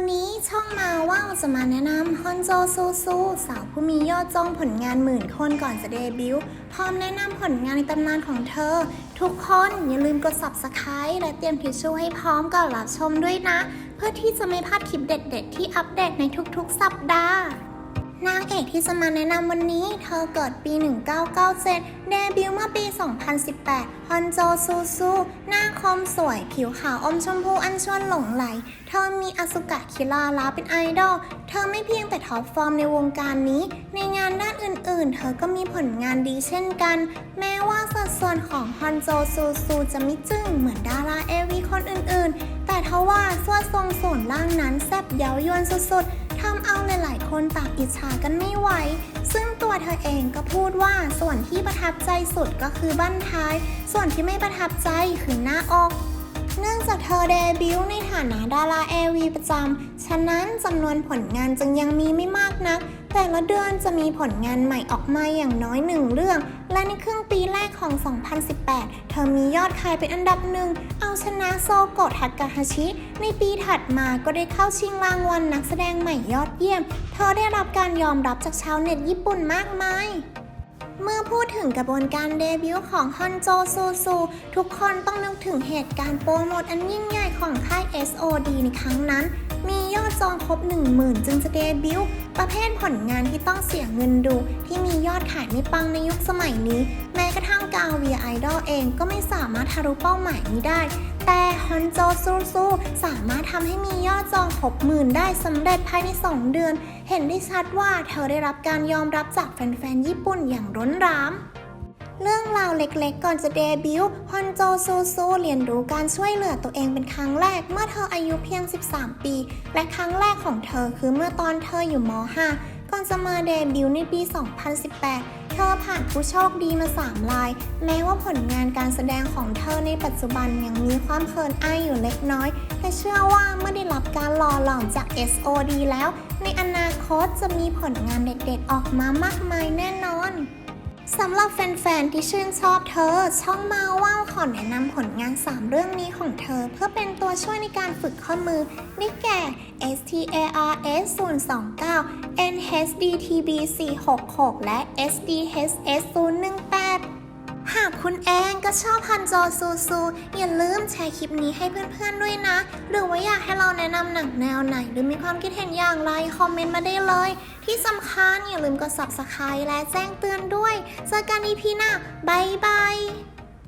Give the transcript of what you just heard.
ันนี้ช่องมาว่าจะมาแนะนำฮอนโจซูซูสาวผู้มียอดจองผลงานหมื่นคนก่อนจะเดบิวต์พร้อมแนะนำผลงานในตำนานของเธอ ทุกคนอย่าลืมกด subscribe และเตรียมทิชชู่ให้พร้อมก่อนรับชมด้วยนะ เพื่อที่จะไม่พลาดคลิปเด็ดๆ ที่อัปเดตในทุกๆ สัปดาห์ นางเอกที่จะมาแนะนำวันนี้ เธอเกิดปี 1997 เดบิวต์เมื่อปี 2018 ฮอนโจซูซู หน้าคมสวย ผิวขาวอมชมพูอันชวนหลงไหล เธอมีอสุกะคิราลาเป็นไอดอล เธอไม่เพียงแต่ท็อปฟอร์มในวงการนี้ ในงานด้านอื่นๆ เธอก็มีผลงานดีเช่นกัน แม้ว่าสัดส่วนของฮอนโจซูซูจะไม่จึ้งเหมือนดาราเอวีคนอื่นๆ แต่ทว่าส่วนทรงส่วนล่างนั้นแซ่บเย้ายวนสุดๆ ทำเอาหลาย ๆ คนต่างอิจฉากันไม่ไหว ซึ่งตัวเธอเองก็พูดว่าส่วนที่ประทับใจสุดก็คือบั้นท้าย ส่วนที่ไม่ประทับใจคือหน้าอก เนื่องจากเธอเดบิวต์ในฐานะดาราเอวีประจำ ฉะนั้นจำนวนผลงานจึงยังมีไม่มากนัก แต่ละเดือนจะมีผลงานใหม่ออกมาอย่างน้อยหนึ่งเรื่อง และในครึ่งปีแรกของ 2018 เธอมียอดขายเป็นอันดับหนึ่ง เอาชนะโซโกะทากาฮาชิ ในปีถัดมาก็ได้เข้าชิงรางวัลนักแสดงใหม่ยอดเยี่ยม เธอได้รับการยอมรับจากชาวเน็ตญี่ปุ่นมากมาย เมื่อพูดถึงกระบวนการเดบิวต์ของฮอนโจซูซูทุกคนต้องนึกถึงเหตุการณ์โปรโมทอันยิ่งใหญ่ของค่าย SOD ในครั้งนั้น มียอดจองครบ 10,000 จึงจะเดบิวต์ประเภทผลงานที่ต้องเสียเงินดู ที่มียอดขายไม่ปังในยุคสมัยนี้ กระทั่งกาเวียไอดอลเองก็ไม่สามารถทะลุเป้าหมายนี้ได้ แต่ฮอนโจซูซูสามารถทำให้มียอดจองครบหมื่นได้สำเร็จภายใน 2 เดือน เห็นได้ชัดว่าเธอได้รับการยอมรับจากแฟนๆ ญี่ปุ่นอย่างร้นรามเรื่องราวเล็กๆ ก่อนจะเดบิวต์ฮอนโจซูซูเรียนรู้การช่วยเหลือตัวเองเป็นครั้งแรกเมื่อเธออายุเพียง 13 ปี และครั้งแรกของเธอคือเมื่อตอนเธออยู่ม .5 ก่อนจะมาเดบิวต์ในปี 2018 อผ่านผู้โชคดีมา 3 ราย แม้ว่าผลงานการแสดงของเธอในปัจจุบันยังมีความเขินอายอยู่เล็กน้อย แต่เชื่อว่าเมื่อได้รับการหล่อหลอมจาก SOD แล้ว ในอนาคตจะมีผลงานเด็ดๆ ออกมามากมายแน่น สำหรับแฟนๆ ที่ชื่นชอบเธอ ช่องมาว่าวขอแนะนำผลงาน 3 เรื่องนี้ของเธอ เพื่อเป็นตัวช่วยในการฝึกข้อมือได้แก่ STARS 029 NHDTB 466และ SDHS 018หากคุณเองก็ชอบฮันโจซูซู อย่าลืมแชร์คลิปนี้ให้เพื่อนๆด้วยนะ หรือว่าอยากให้เราแนะนำหนังแนวไหน หรือมีความคิดเห็นอย่างไร คอมเมนต์มาได้เลย ที่สำคัญอย่าลืมกด subscribe และแจ้งเตือนด้วยเจอกันอีพีหน้าบายบาย